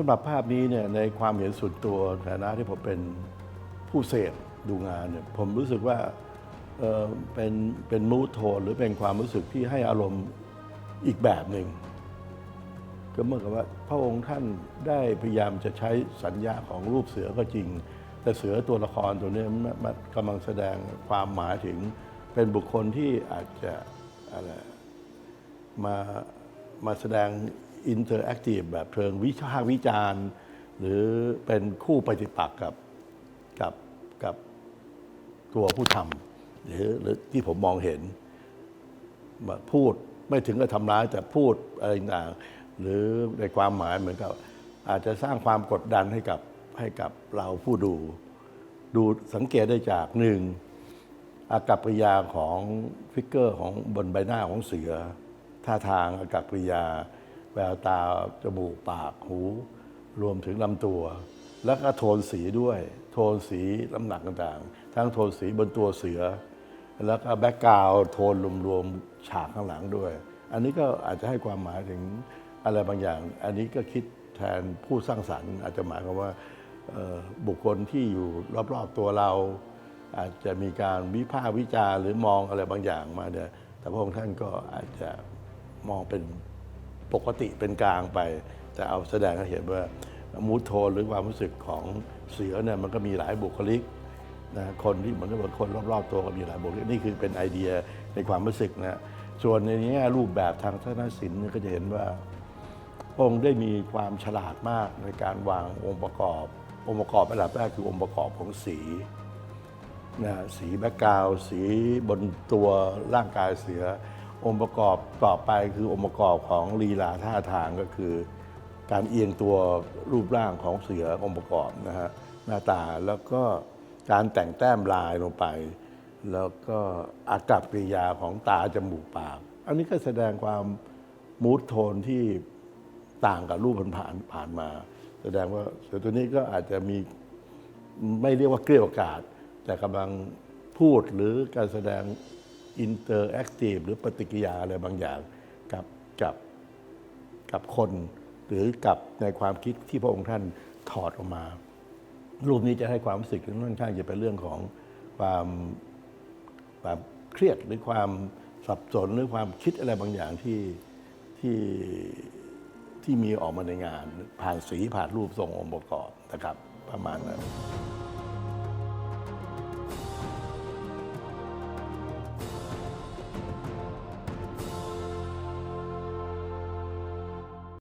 สำหรับภาพนี้เนี่ยในความเห็นส่วนตัวฐานะที่ผมเป็นผู้เสพดูงานเนี่ยผมรู้สึกว่าเอ่อเป็นเป็นมูทโทนหรือเป็นความรู้สึกที่ให้อารมณ์อีกแบบหนึ่งก็เหมื่อนกับว่าพระองค์ท่านได้พยายามจะใช้สัญญาของรูปเสือก็จริง แต่เสือตัวละครตัวเนี้ยมันมันกำลังแสดงความหมายถึงเป็นบุคคลที่อาจจะอะไรมามาแสดง อินเตอร์แอคทีฟแบบเชิงวิชาวิจารณ์ หรือเป็นคู่ปฏิปักษ์กับกับกับตัวผู้ทำหรือหรือที่ผมมองเห็นมาพูดไม่ถึงกับทำร้ายแต่พูดอะไรต่างหรือในความหมายเหมือนกับ อาจจะสร้างความกดดันให้กับให้กับเราผู้ดู ดูสังเกตได้จากหนึ่งอากับกิริยาของฟิกเกอร์ของบนใบหน้าของเสือ ท่าทางอากับกิริยา ววตาจมูกปากหู รวมถึงลำตัว แล้วก็โทนสีด้วย โทนสีลำหนักต่างๆ ทั้งโทนสีบนตัวเสือ แล้วก็แบ็กกราวด์โทนรวมๆฉากข้างหลังด้วย อันนี้ก็อาจจะให้ความหมายถึงอะไรบางอย่าง อันนี้ก็คิดแทนผู้สร้างสรรค์ อาจจะหมายความว่าบุคคลที่อยู่รอบๆตัวเรา อาจจะมีการวิพากษ์วิจารหรือมองอะไรบางอย่างมาเนี่ยแต่พระองค์ท่านก็อาจจะมองเป็น ปกติเป็นกลางไป แต่เอาแสดงให้เห็นว่ามูทโทนหรือความรู้สึกของเสือเนี่ยมันก็มีหลายบุคลิกนะคนที่เหมือนกับคนรอบๆ ตัวก็มีหลายบุคลิกนี่คือเป็นไอเดียในความรู้สึกนะส่วนในแง่รูปแบบทางทัศนศิลป์ก็จะเห็นว่าองค์ได้มีความฉลาดมากในการวางองค์ประกอบ องค์ประกอบอันดับแรกคือองค์ประกอบของสีนะสีแบ็กกราวสีบนตัวร่างกายเสือ องค์ประกอบต่อไปคือองค์ประกอบของลีลาท่าทางก็คือ การเอียงตัวรูปร่างของเสือองค์ประกอบนะฮะหน้าตาแล้วก็การแต่งแต้มลายลงไป แล้วก็อากับกริยาของตาจมูกปาก อันนี้ก็แสดงความมูทโทนที่ต่างกับรูปผ่านผ่านมา แสดงว่าเสือตัวนี้ก็อาจจะมีไม่เรียกว่าเกลี้ยวกาดแต่กำลังพูดหรือการแสดง อินเตอร์แอคทีฟหรือปฏิกิริยาอะไรบางอย่างกับกับกับคนหรือกับในความคิดที่พระองค์ท่านถอดออกมา รูปนี้จะให้ความรู้สึกค่อนข้างจะเป็นเรื่องของความความเครียดหรือความสับสนหรือความคิดอะไรบางอย่างที่ที่ที่มีออกมาในงาน ผ่านสีผ่านรูปทรงองค์ประกอบนะครับ ประมาณนั้น